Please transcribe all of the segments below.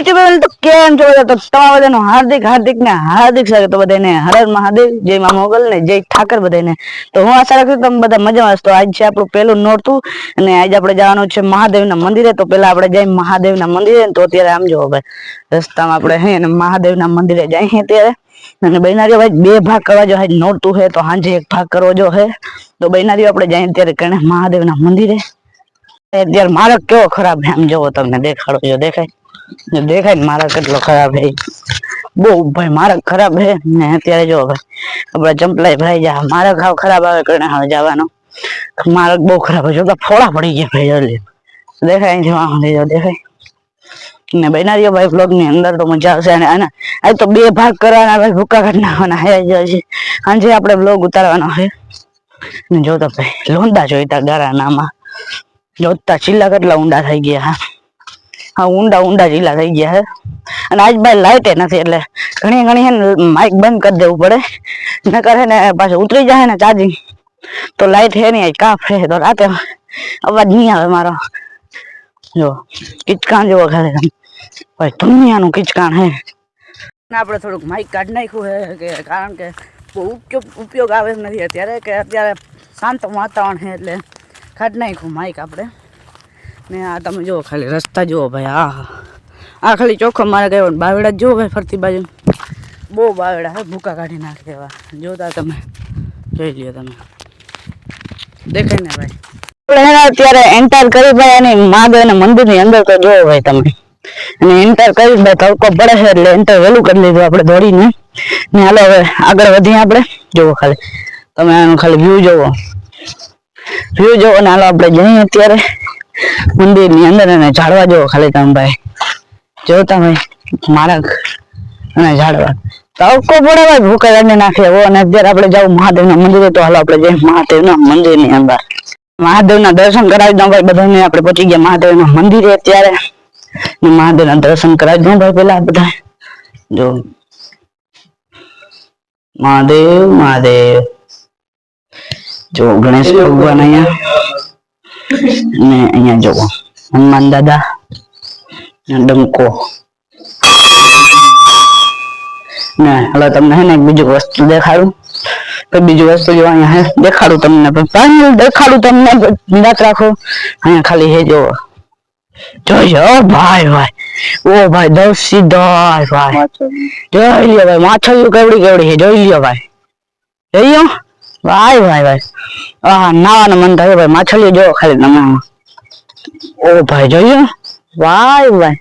YouTuber તો કેમ છો? બધા તો તમારા બધાનું હાર્દિક મહાદેવ, જય મંદિરે. તો અત્યારે આમ જોવો ભાઈ રસ્તામાં આપણે હે અને મહાદેવના મંદિરે જઈએ ત્યારે. અને બૈનારીઓ ભાઈ, બે ભાગ કરવા જો હે નોરતું હે, તો સાંજે એક ભાગ કરવો જો હે. તો બૈનારીઓ આપણે જઈએ ત્યારે કણે મહાદેવના મંદિરે. અત્યારે મારો કેવો ખરાબ આમ જોવો તમને દેખાડો, જો દેખાય. દેખાય ને મારા કેટલો ખરાબ હે. બહુ ભાઈ, મારા ખરાબ હે. ને અત્યારે જો ભાઈ આપડા ચંપલાય ભરાઈ જા, મારા ખાવ ખરાબ આવે કરીને હવે જવાનો. મારા બહુ ખરાબ છે જોતા ફોડા પડી ગયા ભાઈ જલ્દી દેખાય છે વાહ જો દેખાય. ને બનારીઓ ભાઈ બ્લોગની અંદર તો મજા આવશે. અને આના, આ તો બે ભાગ કરવાના ભાઈ, ભૂકા કાઢી નાખવાના હે જશે આજે આપણે બ્લોગ ઉતારવાનો છે ને જોતા ભાઈ, લોંદા જોઈતા ગારા નામાં જોતા ચીલા કેટલા ઊંડા થઈ ગયા, હા. હા, ઊંડા ઊંડા ચીલા થઈ ગયા હે અને આજ ભાઈ લાઈટ નથી, એટલે ઘણી ઘણી હે માઇક બંધ કરી દેવું પડે. નકર હે ને પાછું ઉતરી જાય ને ચાર્જિંગ. તો લાઈટ હે નહીં કાફ છે. તો રાતે અવાજ નહીં આવે મારો. જો, કિચકાણ જેવો ખાલી. ભાઈ, દુનિયાનું કિચકાણ હે આપણે થોડુંક માઇક કાઢી નાખ્યું છે, કે કારણ કે બહુ ઉપયોગ આવે નથી અત્યારે, કે અત્યારે શાંત વાતાવરણ છે, એટલે કાઢી નાખ્યું માઇક આપણે. ને આ તમે જુઓ ખાલી, રસ્તા જુઓ ભાઈ આ આ ખાલી ચોખ્ખો મારે ગયો બાવડા જુઓ ભાઈ ફરતી બાજુ. બહુ બાવડા હે, ભૂકા કાઢી નાખે એવા. જોતા તમે, જોઈ લ્યો તમે. દેખાય ને ભાઈ? અત્યારે એન્ટર કરી ભાઈ અને મહાદેવના મંદિરની અંદર તો જોવો ભાઈ તમે. અને એન્ટર કરી ભાઈ તડકો પડે છે એટલે એન્ટર વહેલું કરી લીધું આપણે દોડીને. ને હાલો હવે આગળ વધીએ આપણે. જોવો ખાલી, તમે આનું ખાલી વ્યૂ જોવો વ્યૂ જોવો ને હાલો આપણે જઈએ અત્યારે. મંદિરની અંદર અને ઝાડવા જો ખાલી ભાઈ. જો તમે મારા અને ઝાડવા. તડકો પડે ભાઈ ભૂકા કાઢી નાખે. એવો અને અત્યારે આપણે જાવ મહાદેવના મંદિરે, તો હાલો આપણે જઈએ મહાદેવના મંદિરની અંદર. મહાદેવના દર્શન કરાવી દઉં ભાઈ, બધાને આપણે પહોંચી ગયા મહાદેવના મંદિરે અત્યારે. ને મહાદેવના દર્શન કરાવી દઉં ભાઈ પેલા બધા જો. મહાદેવ મહાદેવ. જો ગણેશ ભગવાન અહીંયા. ને અહીંયા જોવો હનુમાન દાદા ડંકો ને હવે તમને હે ને બીજું વસ્તુ દેખાડું તો બીજું વસ્તુ જો અહીંયા હે દેખાડું તમને પણ દેખાડું તમને નિરાત રાખો અહીંયા ખાલી હે જો જોઈજો ઓ ભાઈ ભાઈ ઓ ભાઈ દર્શી ભાઈ ભાઈ જોઈ લ્યો ભાઈ માછલીઓ કેવડી કેવડી છે જોઈ લ્યો ભાઈ જોઈ લ્યો ભાઈ ભાઈ ભાઈ નાવાનું મન થાય ભાઈ, માછલીઓ જો ખાલી તમે ઓ ભાઈ જોયું વાય ભાઈ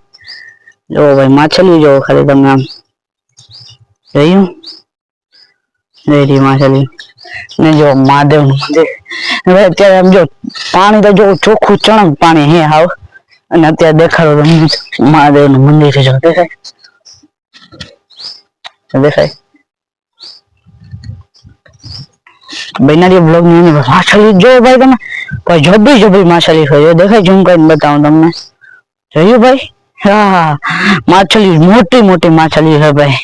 જો ભાઈ માછલી જો ખાલી તમે આમ. જોયું? મહાદેવનું મંદિર. અત્યારે પાણી તો જો ચોખ્ખું ચણક પાણી હે હાવ. અને અત્યારે દેખાડો તમને મહાદેવનું મંદિર જો, દેખાય? દેખાય? બનારી બ્લોગની માછલી જોયો ભાઈ તમે? કોઈ જબરી જબરી માછલી છે દેખાય ઝૂમ કરીને બતાવું તમને. જોયું ભાઈ? હા હા. માછલી મોટી મોટી માછલી છે ભાઈ.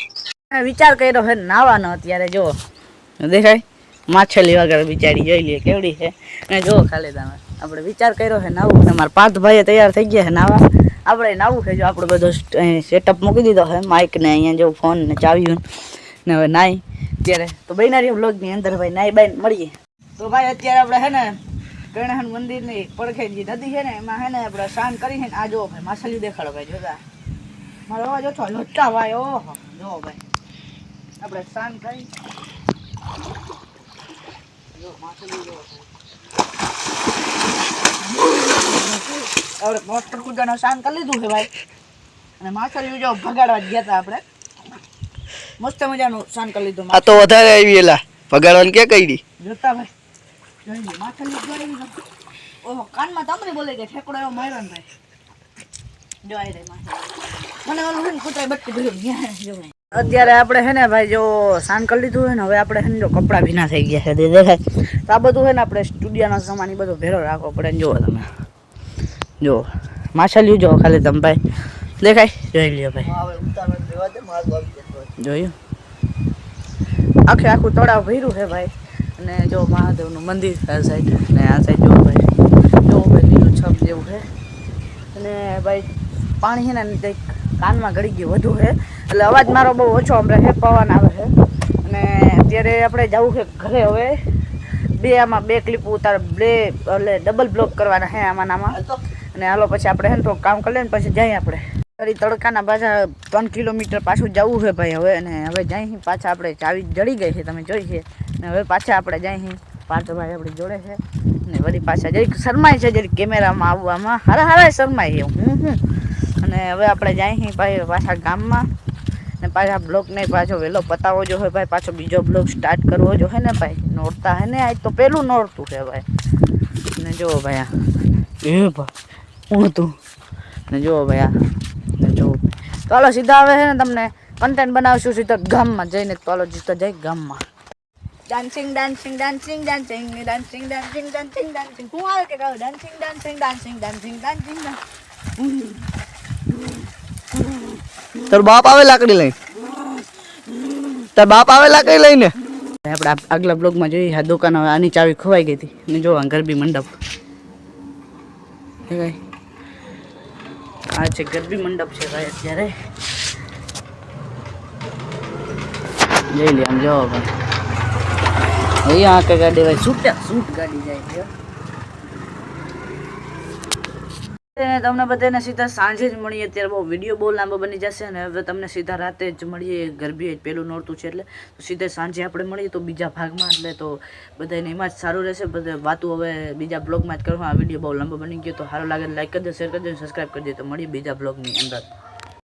વિચાર કર્યો છે, નાવાનો અત્યારે જો દેખાય? માછલી વગર બિચારી, જોઈ લે કેવડી છે. અને જો ખાલી તમે. આપણે વિચાર કર્યો છે, નાવું ને મારા પાંચ ભાઈ તૈયાર થઈ ગયા છે, નાવા. આપણે નાવું છે, જો આપણે બધો સેટઅપ મૂકી દીધો છે માઇક ને અહીંયા જો ફોન ને ચાવ્યું ને હવે નાઈ. ત્યારે તો બૈનારી વ્લોગની અંદર ભાઈ નાઈ બાઈ મળીએ. તો ભાઈ અત્યારે આપણે હે ને ગણેશન મંદિરની પડખે જે નદી છે ને, એમાં હે ને આપણે સ્નાન કરી છે આ જો ભાઈ, માછલી દેખાડો ભાઈ, જોતા. મારો અવાજ ઓછો લોટા ભાઈ ઓહો. જો ભાઈ. આપણે સ્નાન કરી. જો માછલી જો આપણે મોટર કુદાનો સ્નાન કરી લીધું છે ભાઈ. અને માછલીઓ જો ભગાડવા ગયા હતા આપણે. મસ્ત મજાનું સ્નાન કરી લીધું આ તો વધારે આવી એલા ભગાડવાનું કે કઈ જોતા ભાઈ જોઈ લે માછલી જોઈ લે ઓહો કાનમાં તમરી બોલે કે ઠેકડો એવો માર્યો ને ભાઈ. મને ઓલું છે ને બટકી ભર્યું. અત્યારે આપણે છે ને ભાઈ જો સાન કરી લીધું હોય ને હવે આપણે છે ને જો કપડાં ભીના થઈ ગયા છે તે દેખાય તો આ બધું છે ને આપણે સ્ટુડિયોનો સામાન એ બધો ભેરો રાખવો પડે ને જુઓ તમે. જો માછલીઓ જો ખાલી તમે ભાઈ. દેખાય? જોઈ લ્યો ભાઈ. જોયું આખે આખું તળાવ ભર્યું છે ભાઈ. અને જો મહાદેવનું મંદિર આ સાઈડ ને આ સાઈડ જો ભાઈ જો ભાઈ લીલું છપ જેવું છે. અને ભાઈ પાણી છે ને કંઈક કાનમાં ગળી ગયું વધુ છે. એટલે અવાજ મારો બહુ ઓછો હમણાં છે પવન આવે છે. અને અત્યારે આપણે જવું છે ઘરે હવે. બે આમાં બે ક્લિપ ઉતાર, બે એટલે ડબલ બ્લોક કરવાના છે આમાં આમાં. અને હાલો પછી આપણે હે ને થોડું કામ કરી લઈએ ને પછી જઈએ આપણે. ફરી તડકાના પાછા ત્રણ કિલોમીટર પાછું જવું છે ભાઈ હવે અને હવે જાય પાછા આપણે ચાવી જડી ગઈ છે તમે જોઈ છે. અને હવે પાછા આપણે જઈ પાર્થભાઈ આપણી જોડે છે. ને વળી પાછા જરીક શરમાય છે જરીક કેમેરામાં આવવામાં હારા હારા શરમાય છે હું હું. અને હવે આપણે જાય ભાઈ પાછા ગામમાં ને પાછા બ્લોકને પાછો વહેલો પતાવો જો હોય ભાઈ પાછો બીજો બ્લોગ સ્ટાર્ટ કરવો જો હે ને ભાઈ નોરતા હે ને આજ તો પેલું નોરતું છે ભાઈ. ને જુઓ ભાઈ આ. એ ભાઈ હું તું ને જુઓ ભાઈ આ. ને તો હાલો સીધા આવે છે ને તમને કન્ટેન્ટ બનાવશું સીધા ગામમાં જઈને તો હાલો સીધા જઈ ગામમાં. Dancing dancing dancing dancing dancing dancing dancing dancing હું આવે કે ગાવ? Dancing dancing dancing dancing dancing તાર બાપ આવે લાકડી લઈને? તાર બાપ આવે લાકડી લઈને? આપણે આગલા બ્લોગમાં જોઈએ. આ દુકાન હવે આની ચાવી ખોવાઈ ગઈ હતી. ને જો ગરબી મંડપ. હે ભાઈ? આ છે ગરબી મંડપ છે ભાઈ, અત્યારે. જઈ લે, આમ જો ભાઈ. અહીંયા આકે ગાડી, ભાઈ, છૂટ્યા, છૂટ ગાડી જાય છે અને તમને બધાને સીધા સાંજે જ મળીએ. ત્યારે બહુ વીડિયો બહુ લાંબો બની જશે અને હવે તમને સીધા રાતે જ મળીએ. ગરબી પેલું નોરતું છે એટલે. તો સીધા સાંજે આપણે મળીએ તો બીજા ભાગમાં. એટલે તો બધાને એમાં જ સારું રહેશે. બધા વાતું હવે બીજા બ્લોગમાં જ કરવા આ વીડિયો બહુ લાંબો બની ગયો. તો સારો લાગે લાઈક કરી દો શેર કરી દે સબસ્ક્રાઈબ કરી તો મળીએ બીજા બ્લોગની અંદર.